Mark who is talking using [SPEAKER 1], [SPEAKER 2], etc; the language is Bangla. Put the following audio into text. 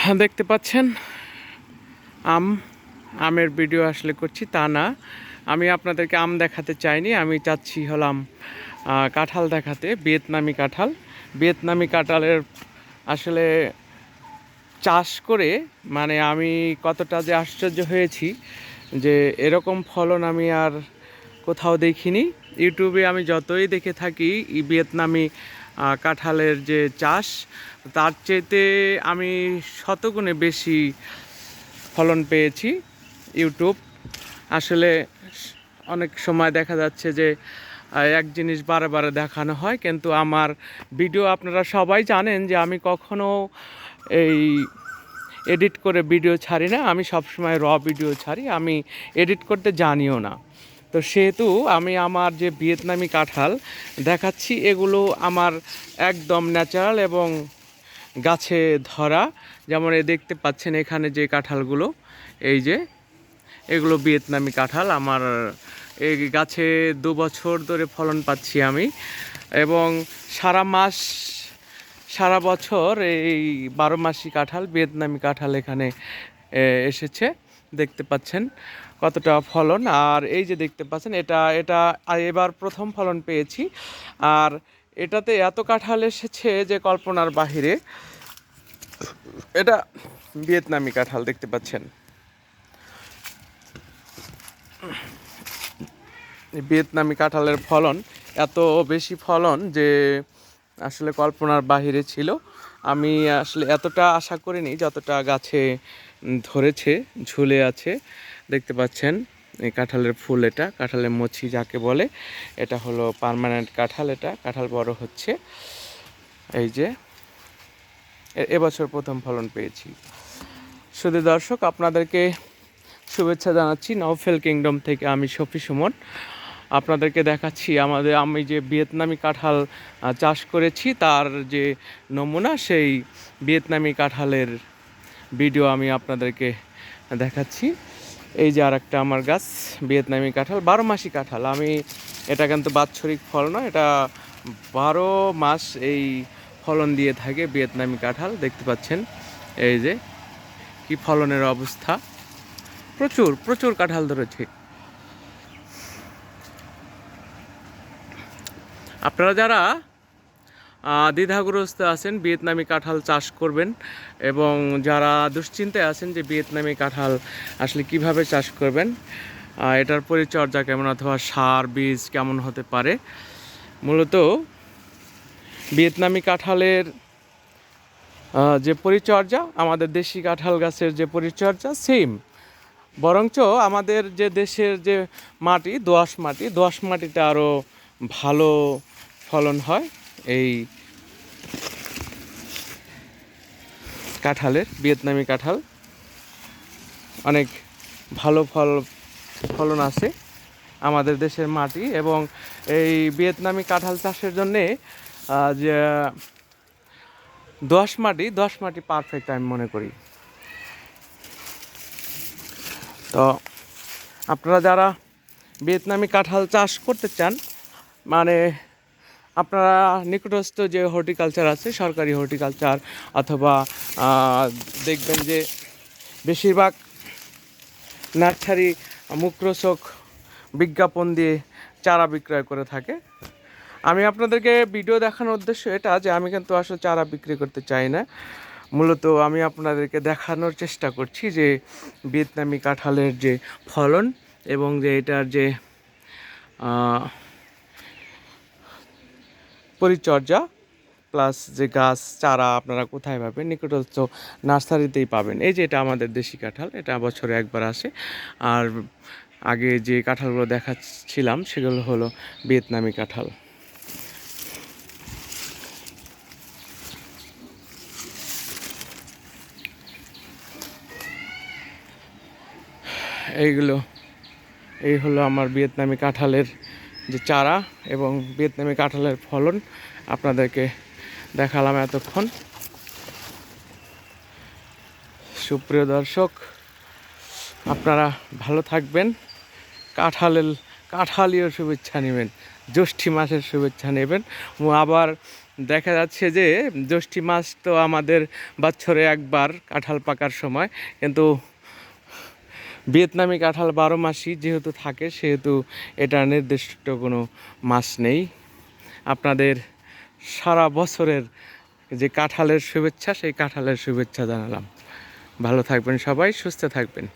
[SPEAKER 1] হ্যাঁ, দেখতে পাচ্ছেন? আম আমের ভিডিও আসলে করছি তা না। আমি আপনাদেরকে আম দেখাতে চাইনি আমি চাচ্ছি হলাম কাঁঠাল দেখাতে ভিয়েতনামি কাঁঠাল। ভিয়েতনামি কাঁঠালের আসলে চাষ করে মানে আমি কতটা যে আশ্চর্য হয়েছি যে এরকম ফলন আমি আর কোথাও দেখিনি। ইউটিউবে আমি যতই দেখে থাকি ভিয়েতনামি কাঁঠালের যে চাষ, তার চেয়েতে আমি শতগুণে বেশি ফলন পেয়েছি ইউটিউব। আসলে অনেক সময় দেখা যাচ্ছে যে এক জিনিস বারে বারে দেখানো হয়, কিন্তু আমার ভিডিও আপনারা সবাই জানেন যে আমি কখনো এই এডিট করে ভিডিও ছাড়ি না, আমি সবসময় র ভিডিও ছাড়ি, আমি এডিট করতে জানিও না। তো সেহেতু আমি আমার যে ভিয়েতনামি কাঁঠাল দেখাচ্ছি, এগুলো আমার একদম ন্যাচারাল এবং গাছে ধরা। যেমন এ দেখতে পাচ্ছেন এখানে যে কাঁঠালগুলো, এই যে এগুলো ভিয়েতনামি কাঁঠাল। আমার এই গাছে দু বছর ধরে ফলন পাচ্ছি আমি এবং সারা মাস, সারা বছর এই বারো মাসি কাঁঠাল, ভিয়েতনামি কাঁঠাল এখানে এসেছে। দেখতে পাচ্ছেন কতটা ফলন। আর এই যে দেখতে পাচ্ছেন, এটা এটা এবার প্রথম ফলন পেয়েছি। আর এটাতে এত কাঁঠাল এসেছে যে কল্পনার বাহিরে। এটা ভিয়েতনামি কাঁঠাল দেখতে পাচ্ছেন। ভিয়েতনামি কাঁঠালের ফলন এত বেশি ফলন যে আসলে কল্পনার বাহিরে ছিল। আমি আসলে এতটা আশা করিনি যতটা গাছে ধরেছে, ঝুলে আছে। দেখতে পাচ্ছেন, এই কাঁঠালের ফুল এটা, কাঁঠালের মছি যাকে বলে, এটা হলো পার্মানেন্ট কাঁঠাল এটা। কাঁঠাল বড় হচ্ছে। এই যে এবছর প্রথম ফলন পেয়েছি। শুধু দর্শক, আপনাদেরকে শুভেচ্ছা জানাচ্ছি নওফেল কিংডম থেকে আমি শফি সুমন। আপনাদেরকে দেখাচ্ছি আমাদের, আমি যে ভিয়েতনামি কাঁঠাল চাষ করেছি, তার যে নমুনা, সেই ভিয়েতনামি কাঁঠালের ভিডিও আমি আপনাদেরকে দেখাচ্ছি। এই যে আর একটা আমার গাছ, ভিয়েতনামি কাঁঠাল, বারো মাসি কাঁঠাল। আমি এটা কিন্তু বাৎসরিক ফল নয়, এটা বারো মাস এই ফলন দিয়ে থাকে ভিয়েতনামি কাঁঠাল, দেখতে পাচ্ছেন? এই যে কি ফলনের অবস্থা। প্রচুর প্রচুর কাঁঠাল ধরেছে। আপনারা যারা দ্বিধাগ্রস্ত আছেন, ভিয়েতনামি কাঁঠাল চাষ করবেন এবং যারা দুশ্চিন্তায় আছেন যে ভিয়েতনামি কাঁঠাল আসলে কীভাবে চাষ করবেন এটার পরিচর্যা কেমন অথবা সার, বীজ কেমন হতে পারে। মূলত ভিয়েতনামি কাঁঠালের যে পরিচর্যা, আমাদের দেশি কাঁঠাল গাছের যে পরিচর্যা, সেম। বরঞ্চ আমাদের যে দেশের যে মাটি, দোআঁশ মাটি, দোআঁশ মাটিতে আরও ভালো ফলন হয়। এই কাঁঠালের, ভিয়েতনামি কাঁঠাল। অনেক ভালো ফল, ফলন আছে আমাদের দেশের মাটি এবং এই ভিয়েতনামি কাঁঠাল চাষের জন্যে যে দশ মাটি দশ মাটি পারফেক্ট আমি মনে করি। তো আপনারা যারা ভিয়েতনামি কাঁঠাল চাষ করতে চান মানে আপনারা নিকটস্থ যে হর্টিকালচার আছে, সরকারি হর্টিকালচার অথবা দেখবেন যে বেশিরভাগ নার্সারি মুক্রোচক বিজ্ঞাপন দিয়ে চারা বিক্রয় করে থাকে। আমি আপনাদেরকে ভিডিও দেখানোর উদ্দেশ্য এটা যে আমি কিন্তু আসলে চারা বিক্রি করতে চাই না। মূলত আমি আপনাদেরকে দেখানোর চেষ্টা করছি যে ভিয়েতনামি কাঁঠালের যে ফলন এবং যে এটার যে পরিচর্যা প্লাস যে গাছ, চারা আপনারা কোথায় পাবেন, নিকটস্থ নার্সারিতেই পাবেন। এই যে এটা আমাদের দেশি কাঁঠাল, এটা বছরে একবার আসে। আর আগে যে কাঁঠালগুলো দেখাচ্ছিলাম, সেগুলো হলো ভিয়েতনামি কাঁঠাল। এইগুলো, এই হলো আমার ভিয়েতনামি কাঁঠালের যে চারা এবং ভিয়েতনামি কাঁঠালের ফলন আপনাদেরকে দেখালাম এতক্ষণ। সুপ্রিয় দর্শক, আপনারা ভালো থাকবেন। কাঁঠালের কাঁঠালীয় শুভেচ্ছা নেবেন, জ্যৈষ্ঠী মাসের শুভেচ্ছা নেবেন। ও আবার দেখা যাচ্ছে যে, জ্যৈষ্ঠী মাস তো আমাদের বছরে একবার কাঁঠাল পাকার সময়, কিন্তু ভিয়েতনামি কাঁঠাল বারো মাসই যেহেতু থাকে, সেহেতু এটা নির্দিষ্ট কোনো মাস নেই। আপনাদের সারা বছরের যে কাঁঠালের শুভেচ্ছা, সেই কাঁঠালের শুভেচ্ছা জানালাম। ভালো থাকবেন সবাই, সুস্থ থাকবেন।